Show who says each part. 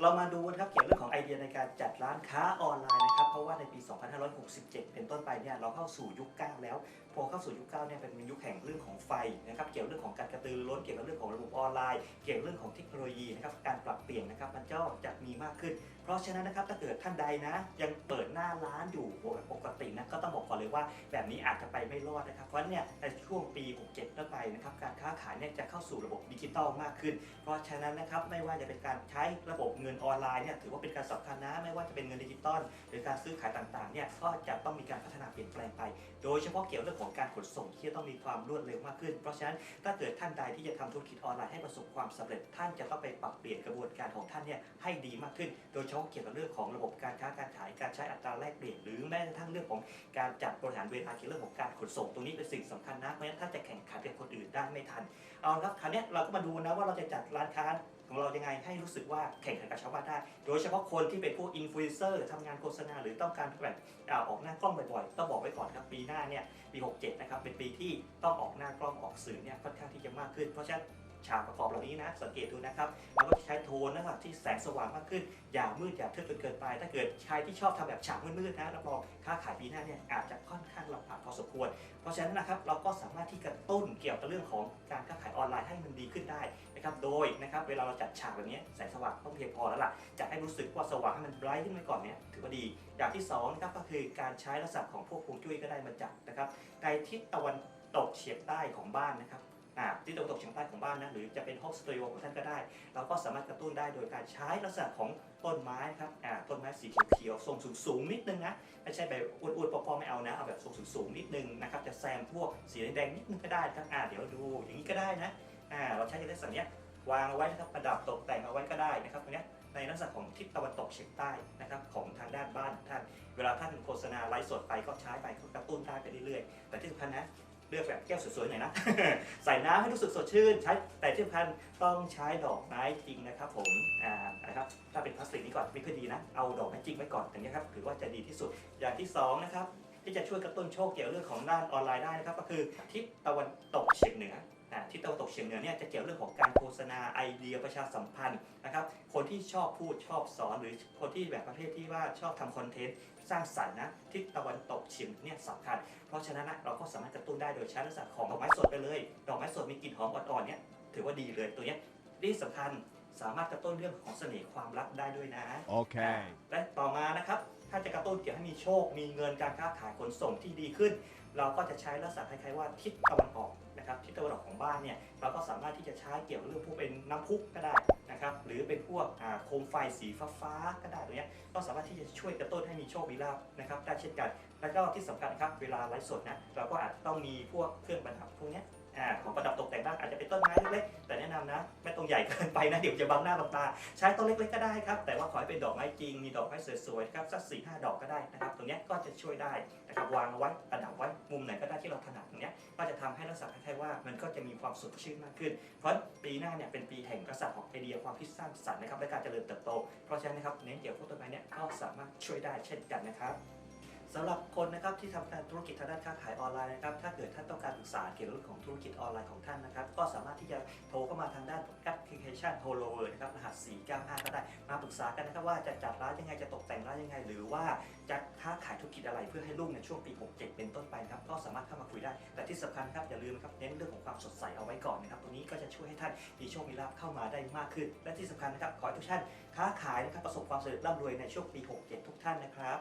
Speaker 1: เรามาดูนะครับเกี่ยวกับเรื่องของไอเดียในการจัดร้านค้าออนไลน์นะครับ 2567 เป็นต้นไปเนี่ยเราเข้าสู่ยุค 9 แล้ว พอเข้าสู่ยุค 9 เนี่ยเป็นยุคแห่งเรื่องของไฟนะครับเกี่ยวกับเรื่องของการกระตือรือร้นเกี่ยวกับเรื่องของระบบออนไลน์ เกี่ยวกับเรื่องของเทคโนโลยีนะครับการปรับเปลี่ยนนะครับมันก็จะมีมากขึ้น เพราะฉะนั้นนะครับถ้าเกิดท่านใดนะ ยังเปิดหน้าร้านอยู่ปกตินะก็ต้องบอกก่อนเลยว่าแบบนี้อาจจะไปไม่รอดนะครับเพราะฉะนั้นเนี่ยในช่วงปี 67 ต้นไปนะครับการค้าขายเนี่ยจะเข้าสู่ระบบดิจิตอลมากขึ้น เพราะฉะนั้นนะครับไม่ว่าจะเป็นการใช้ระบบเงินออนไลน์เนี่ยถือว่าเป็นการสำคัญนะไม่ว่าจะเป็นเงินดิจิตอลหรือการซื้อขายต่างๆเนี่ยก็จะต้องมีการพัฒนาเปลี่ยนแปลงไป โดยเฉพาะเกี่ยวเรื่องของการขนส่งที่จะต้องมีความรวดเร็วมากขึ้น เพราะฉะนั้นถ้าเกิดท่านใดที่จะทำธุรกิจออนไลน์ให้ประสบความสำเร็จ ท่านจะต้องไปปรับเปลี่ยนกระบวนการของท่านเนี่ยให้ดีมากขึ้น โดยเฉพาะเกี่ยวกับเรื่องของระบบการค้าการขายการใช้อัตราแลกเปลี่ยน หรือแม้กระทั่งเรื่องของการจัดบริหารเวลาเกี่ยวกับเรื่องของการขนส่งตรงนี้เป็นสิ่งสำคัญนะไม่งั้นท่านจะแข่งขันกับคนอื่นได้ไม่ทันเอาละครับคราวนี้เราก็มาดูนะว่าเราจะจัดร้านค้า ของเรายังไงให้รู้สึกว่าแข่งขันกับชาวบ้านได้ โดยเฉพาะคนที่เป็นพวกอินฟลูเอนเซอร์ทำงานโฆษณาหรือต้องการแบบออกหน้ากล้องบ่อยๆต้องบอกไว้ก่อนครับปีหน้าเนี่ยปี67นะครับเป็นปีที่ต้องออกหน้ากล้องออกสื่อเนี่ยค่อนข้างที่จะมากขึ้นเพราะฉะนั้นฉากประกอบเหล่านี้นะสังเกตดูนะครับเราก็ใช้โทนนะครับที่แสงสว่างมากขึ้น อย่ามืดอย่าทึบจนเกินไป ถ้าเกิดใครที่ชอบทำแบบฉากมืดๆนะรับรองค้าขายปีหน้าเนี่ยอาจจะค่อนข้างลำบากพอสมควร เพราะฉะนั้นนะครับเราก็สามารถที่กระตุ เกี่ยวกับเรื่องของการค้าขายออนไลน์ให้มันดีขึ้นได้นะครับโดยนะครับเวลาเราจัดฉากแบบนี้แสงสว่างต้องเพียงพอแล้วล่ะจะให้รู้สึกว่าสว่างให้มันไบรท์ขึ้นไปก่อนเนี้ยถือว่าดี อย่างที่สองนะครับก็คือการใช้ลักษณะของพวกฮวงจุ้ยก็ได้มาจัดนะครับในทิศตะวันตกเฉียงใต้ของบ้านนะครับ ทิศตะวันตกเฉียงใต้ของบ้านนะหรือจะเป็นห้องสตูดิโอของท่านก็ได้ เราก็สามารถกระตุ้นได้โดยการใช้ลักษณะของต้นไม้ครับต้นไม้สีเขียวๆทรงสูงๆนิดนึงนะไม่ใช่แบบอ้วนๆปอๆไม่เอานะเอาแบบทรงสูงๆนิดนึงนะครับจะแซมพวกสีแดงๆนิดนึงก็ได้ครับอ่าเดี๋ยวดูอย่างนี้ก็ได้นะอ่าเราใช้ลักษณะนี้วางเอาไว้นะครับประดับตกแต่งเอาไว้ก็ได้นะครับตรงนี้ในลักษณะของทิศตะวันตกเฉียงใต้นะครับของทางด้านบ้านท่าน เวลาท่านโฆษณาไลฟ์สดไปก็ใช้ไปกระตุ้นได้ไปเรื่อยๆ แต่ที่สำคัญนะ เลือกแบบแก้วสวยๆหน่อยนะ ใส่น้ำให้รู้สึกสดชื่น ใช้แต่ที่สำคัญต้องใช้ดอกไม้จริงนะครับผมอ่านะครับถ้าเป็นพลาสติกนี่ก่อนไม่ค่อยดีนะ เอาดอกไม้จริงไว้ก่อนอย่างนี้ครับถือว่าจะดีที่สุดอย่างที่สองนะครับที่จะช่วยกระตุ้นโชคเกี่ยวเรื่องของด้านออนไลน์ได้นะครับ ก็คือทิศตะวันตกเฉียงเหนือ ที่ตะวันตกเฉียงเหนือเนี่ยจะเกี่ยวเรื่องของการโฆษณาไอเดียประชาสัมพันธ์นะครับคนที่ชอบพูดชอบสอนหรือคนที่แบบประเภทที่ว่าชอบทำคอนเทนต์สร้างสรรค์นะที่ตะวันตกเฉียงเหนือเนี่ยสำคัญ เพราะฉะนั้นนะเราก็สามารถกระตุ้นได้โดยใช้ลักษณะของดอกไม้สดไปเลย ดอกไม้สดมีกลิ่นหอมอ่อนๆเนี่ยถือว่าดีเลยตัวเนี้ยที่สำคัญ สามารถกระตุ้นเรื่องของเสน่ห์ความรักได้ด้วยนะ
Speaker 2: Okay.
Speaker 1: และต่อมานะครับ ถ้าจะกระตุ้นเกี่ยวให้มีโชค มีเงินการค้าขายขนส่งที่ดีขึ้น เราก็จะใช้ลักษณะคล้ายๆว่าทิศตะวันออกนะครับ ทิศตะวันออกของบ้านเนี่ย เราก็สามารถที่จะใช้เกี่ยวกับเรื่องพวกเป็นน้ำพุก็ได้ นะครับหรือเป็นพวกโคมไฟสีฟ้าๆก็ได้ตรงนี้ก็สามารถที่จะช่วยกระตุ้นให้มีโชคมีลาบนะครับได้เช่นกัน แล้วก็ที่สำคัญนะครับเวลาไลฟ์สดนะเราก็อาจต้องมีพวกเครื่องประดับพวกนี้ของประดับตกแต่งบ้างอาจจะเป็นต้นไม้เล็กๆแต่แนะนำนะไม่ต้องใหญ่เกินไปนะเดี๋ยวจะบังหน้าบังตาใช้ต้นเล็กๆก็ได้ครับแต่ว่าข ให้เป็นดอกไม้จริง มีดอกไม้สวยๆครับสักสี่ห้าดอกก็ได้นะครับ ตรงนี้ก็จะช่วยได้นะครับวางเอาไว้ประดับไว้มุมไหนก็ได้ที่เราถนัดตรงนี้ก็จะทำให้ลักษณะคล้ายๆว่ามันก็จะมีความสดชื่นมากขึ้น เพราะปีหน้าเนี่ยเป็นปีแห่งกษัตริย์ของไอเดียความคิดสร้างสรรค์นะครับและการเจริญเติบโต เพราะฉะนั้นนะครับเน้นเกี่ยวกับต้นไม้เนี่ยก็สามารถช่วยได้เช่นกันนะครับ สำหรับคนนะครับที่ทำการธุรกิจทางด้านค้าขายออนไลน์นะครับถ้าเกิดท่านต้องการปรึกษาเกี่ยวกับเรื่องของธุรกิจออนไลน์ของท่านนะครับ ก็สามารถที่จะโทรเข้ามาทางด้านแอปพลิเคชัน h o l o w o r นะครับรหัส 495 ก็ได้มาปรึกษากันนะครับว่าจะจัดร้านยังไงจะตกแต่งร้านยังไง หรือว่าจะค้าขายธุรกิจอะไรเพื่อให้รุ่งในช่วงปี 67 เป็นต้นไปนะครับก็สามารถเข้ามาคุยได้ แต่ที่สำคัญครับอย่าลืมครับเน้นเรื่องของความสดใสเอาไว้ก่อนนะครับตรงนี้ก็จะช่วยให้ท่านมีโชคมีลาภเข้ามาได้มากขึ้น และที่สำคัญนะครับขอให้ทุกท่านค้าขายนะครับประสบความสำเร็จร่ำรวยในช่วงปี 67 ทุกท่านนะครับ